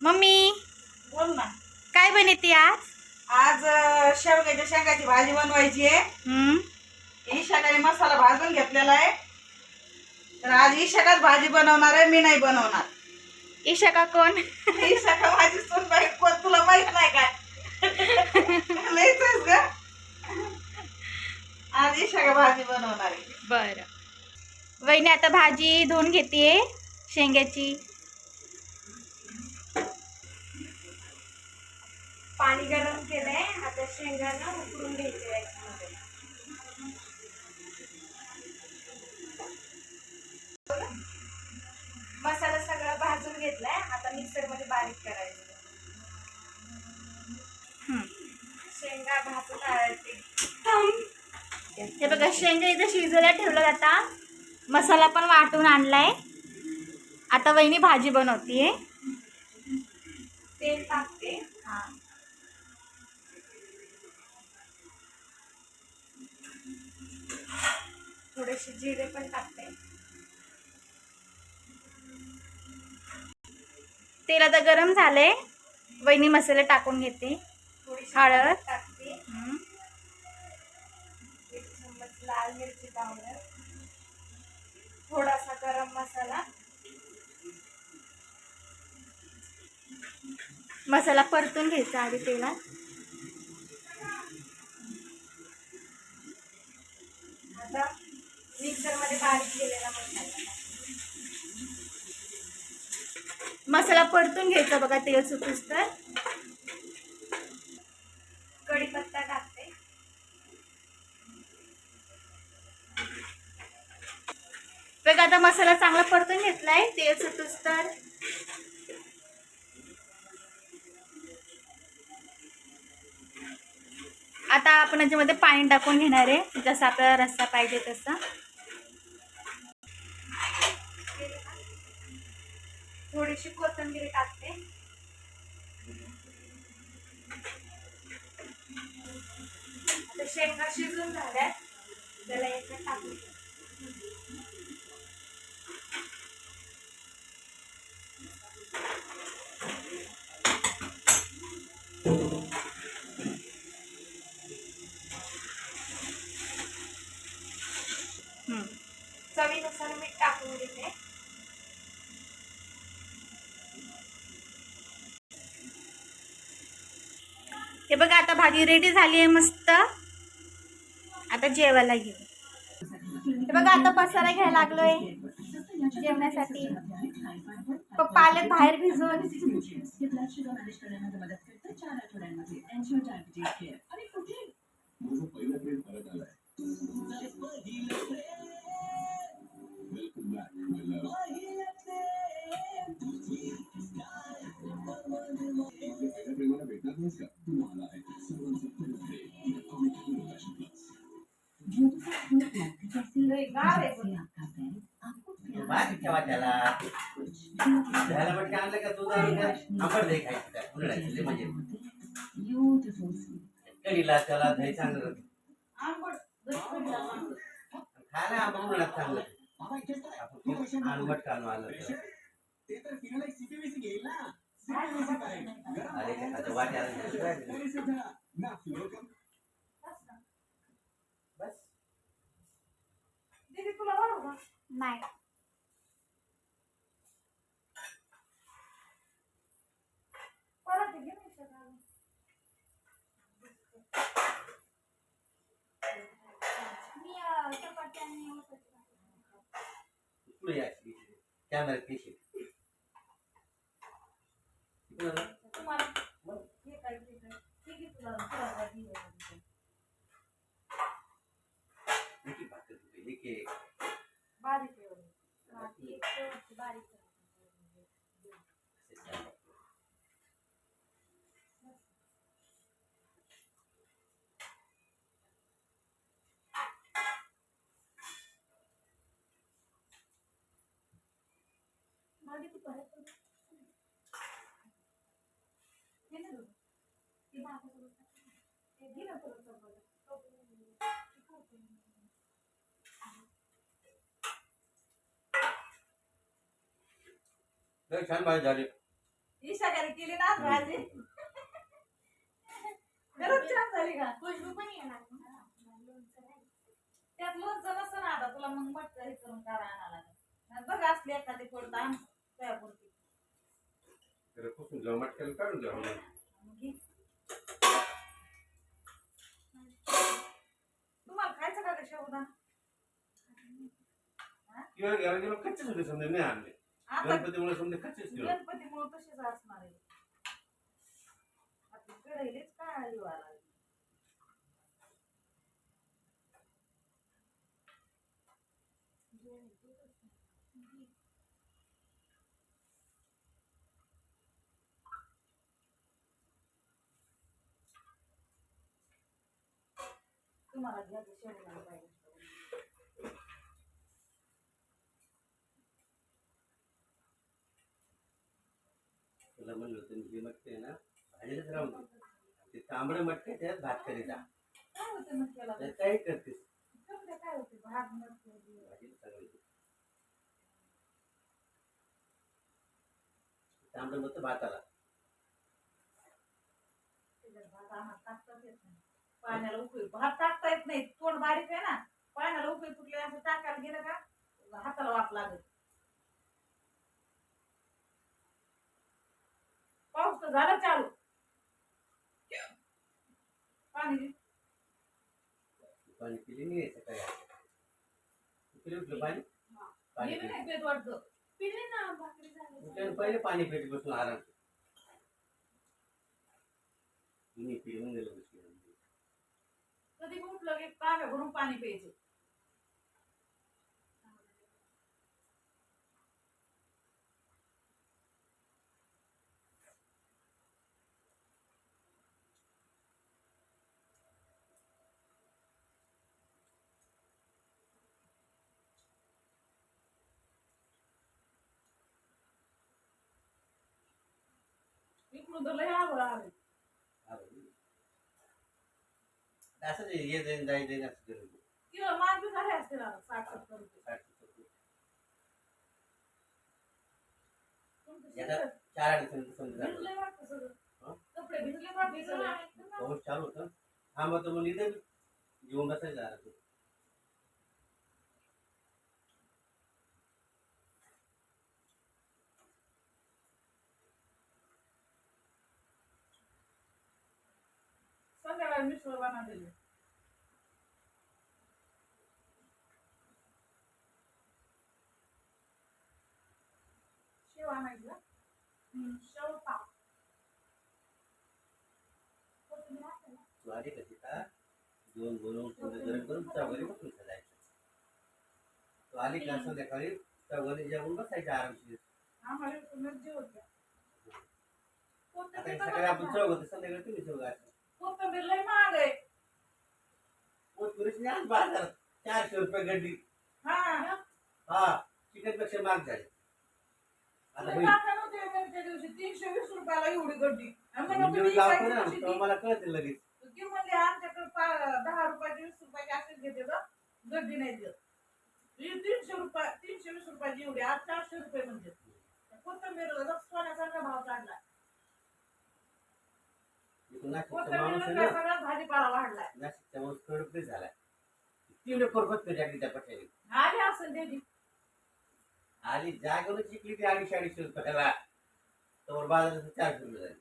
Mummy बोल ना. काय बनवते आज? आज अं, शेवग्याच्या शेंगाची भाजी बनवायची आहे. हम्म. ईशाकाने मसाला भाजून घेतलेला आहे. तर आज ईशाकाच भाजी बनवणार आहे मी नाही बनवणार. ईशा का कोण? ईशाका माझी सून बाई कोण तुला माहीत नाही काय लयच ग. आज ईशाका भाजी बनवणार आहे. बर. वहिनी आता भाजी धुवून घेते शेंग्याची. पाणी गरम केलंय. आता शेंगांना उकळून घ्यायचे याच्यामध्ये. मसाला सगळा भाजून घेतलाय. आता मिक्सरमध्ये बारीक करायचं. शेंगा भाजून हे बघा शेंगा इथं शिजायला ठेवलं आता. मसाला पण वाटून आणलाय. आता वहिनी भाजी बनवतीये. थोडेसे जिरे पण टाकते. तेल आता गरम झालंय. वहिनी मसाले टाकून घेते. हळद. टाकते. हम्म. एक चम्मच लाल मिरची पावडर. थोडासा गरम मसाला. मसाला परतून घ्यायचा आधी तेलात. बारीक केलेला मसाला मसाला परतून घ्यायचा बघा तेल सुटूस तर. कढीपत्ता टाकते. बघा आता मसाला चांगला परतून घेतलाय तेल सुटूस तर. आता आपण याच्यामध्ये पाणी टाकून घेणार आहे जसं आपल्याला रस्सा पाहिजे तसा. थोडीशी कोथिंबीर टाकते आता शेंगा शिजून झाल्यात त्याला द्या. हम्म. चवीनुसार मीठ टाकून देते भाजी रेडी झाली आहे मस्त. आता जेवायला घेऊ. बघा आता पसारा घ्यायला लागलोय जेवण्यासाठी. पप्पा आले बाहेर भिजून. बाकी ठेवा त्याला. त्याला पण काय आणलं का तुझं आंबट दही खायचं काय उन्हाळ्याचं येते. कढीला त्याला दही चांगलं. खायला आंबट उन्हाळ्यात चांगलं. आपण आंबट काढून आलं तर. अरे त्याच्या वाट्याला तुला वाढू का नाही परत घे. मी चपाती आणि. पुढे यायची तुम्हाला हे काय ते घे तुला तुला काय. बारीक आहे ती एक बारीक मागे बारीक परत करू. ना ते भातासोबत ना. ते घे ना परत सगळं. ते खाऊ. छान भाजी झाली. ईशाकडे केली ना आज भाजी. खरंच छान झाली का? खुशबू पण येणार. त्यात लोणचं नसतं ना आता तुला मग मटका हे करून काढा आणायला लागेल. बघ असली एखादी पडतं आण त्यापुरती पुसून जाऊ मटक्याला काढून जाऊ मग. घे. तुम्हाला खायचं का कशा किंवा घ्यायला गेलो कच्चेच होते समजा नाही आणले. आता गणपतीमुळे समजा कच्चेच गणपतीमुळे तसेच असणार आहे. आता कढईलेच काय. तुम्हाला घ्यायचं शेवगाला पाहिजे. तुला म्हणलं होतं हे मटके आहे ना भाजीलाच राहून दे. ते तांबडं मटके त्यात भात करी जा. काय होतं त्यात करतेस? काय होते? भाग नसते भाजीला चांगलं होतं. तांबडं मत भाताला. त्याच्यात भात आम्हाला टाकताच येत नाही. पाण्याला उकळी. भात टाकता येत नाही. तोंड बारीक आहे ना. पाण्याला उकळी फुटले असं टाकायला गेलं का? हाताला वाप लागत तर झाला चालू. पाणी पिली नाही सकाळी. उठलं पाणी? पाणी मी बी पिली. नाही पेत वाटतं. पिले ना भाकरी झाली. उठल्यानं पहिले पाणी पेटी बसून आराम कर. मी पिऊन गेलो बसली कधी उठलं की तांब्या भरून पाणी प्यायचं. असं ते ये जाईन जाई जाईन असं करत होतो. किंवा मान बी झाले असते ना साठ सत्तर रुपये साठ सत्तर रुपये. तुमचं याला सगळं चार अडचण समजा झालं. भिजलंय वाटतं सगळं. हं? कपडे भिजले वाटते सगळं. पाऊस चालू होतं हा मग तो इथे जेवून बसायचा संध्याकाळी मिसळ बनवलेली शेव आणायचं हम्म, शेव पाव कोथिंबीर असते ना? तू आली का तिथं जेवण बनवून थोडं गरम करून चौघारी बसून जायचं तू आली का संध्याकाळी चौघारी जेवून बसायचं आरामशीर. आम्हाला मिरची होत्या. आता आपण चौघ होतो संध्याकाळी तुम्ही चौघ कोथिंबीर लय महाग आहे. पुरुषने आज बाजारात चारशे रुपये गड्डी. हा. हा चिकनपेक्षा महाग झाली. आता टाका नव्हते दिवशी. तीनशे वीस रुपयाला एवढी गड्डी. आणि म्हणलं तुम्ही लावतो इकायची ना कशी तेव्हा ती? मला कळते लगेच. ती म्हणजे आमच्याकडे पा- दहा रुपयाची वीस रुपयाची असेच घेते तर गर्दी नाही देत. ही तीनशे रुपये तीनशे वीस रुपयाची एवढी आज चारशे रुपये म्हणजे कोथंबीर सोन्यासारखा भाव काढला इथून नाशिकचा माणूस आहे कोथंबीर ना सगळा भाजीपाला वाढलाय. नाशिकचा माणूस कडकच झालाय. तीन परफत टाकली त्या आले असेल त्याची आली जागेवर शिकली ती अडीचशे अडीचशे रुपयाला. तर बाजारात चारशे रुपये झाले.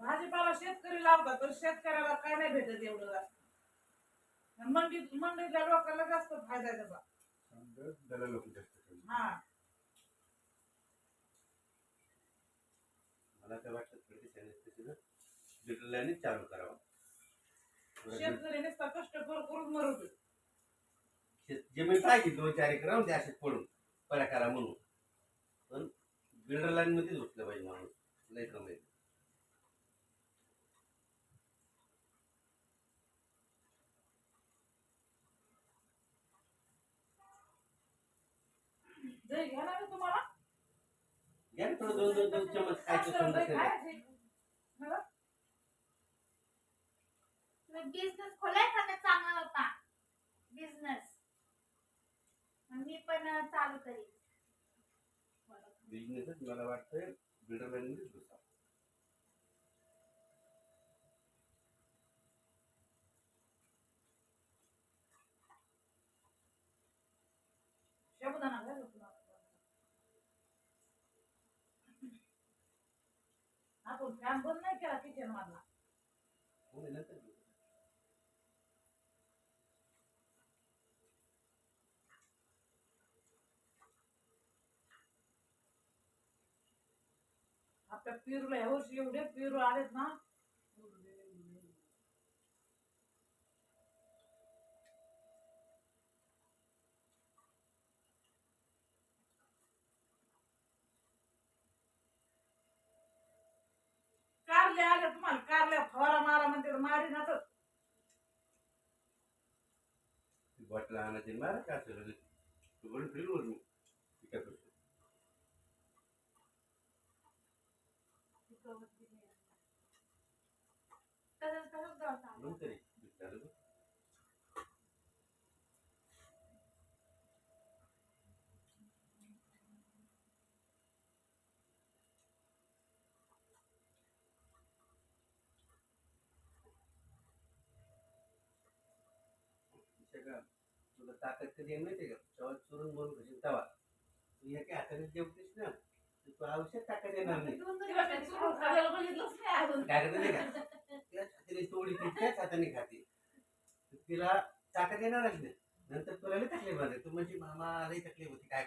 भाजीपाला शेतकरी लावतात तर शेतकऱ्याला काय नाही भेटत एवढं जास्त. आणि मंडीत मंडईतल्या लोकांना जास्त फायदा त्याचा. लोक जास्त. मला तर वाटतं थोडी दिवसांनी बिटलाने चालू करावं. नुसता कष्ट करू करून मरतो शेत- जमीन पाहिजे दोन चार एकर राहून द्या असे पडून पड्या करा म्हणून. पण बिल्डर लाईन मध्येच उठलं पाहिजे माणूस. लय कमी घ्या ना तुम्हाला? घ्या ना थोडं दोन चमच खायचं समजा बिझनेस खोलायचा का चांगला होता? बिझनेस पण चालू करेल बिझनेसच मला वाटतंय बिल्डर आपण फॅन बंद नाही केला किचन मधला. आपल्या पेरूला ह्या वर्षी एवढे पेरू आलेत ना तुम्हाला कारल्या फवारा मारा म्हणते मारी ना बॉटल आणायची आणि मारा का असेल तू बरं फिरवर मी पिकात तसंच तसंच गवत आलं. नंतर ये. सगळं. तुला ताकद कधी माहितीये का? तेव्हा चुरून बोलून कशी तवा तू एका हाताने जेवतेस ना तू आवश्यक ताकद येणार नाही. काय करते नाही का? त्याच हाताने तोडी ती त्याच हाताने खाते. तिला ताकद येणारच नाही. नंतर तुला लई तकलीफ आली तू म्हणजे मामा लई तकलीफ होती काय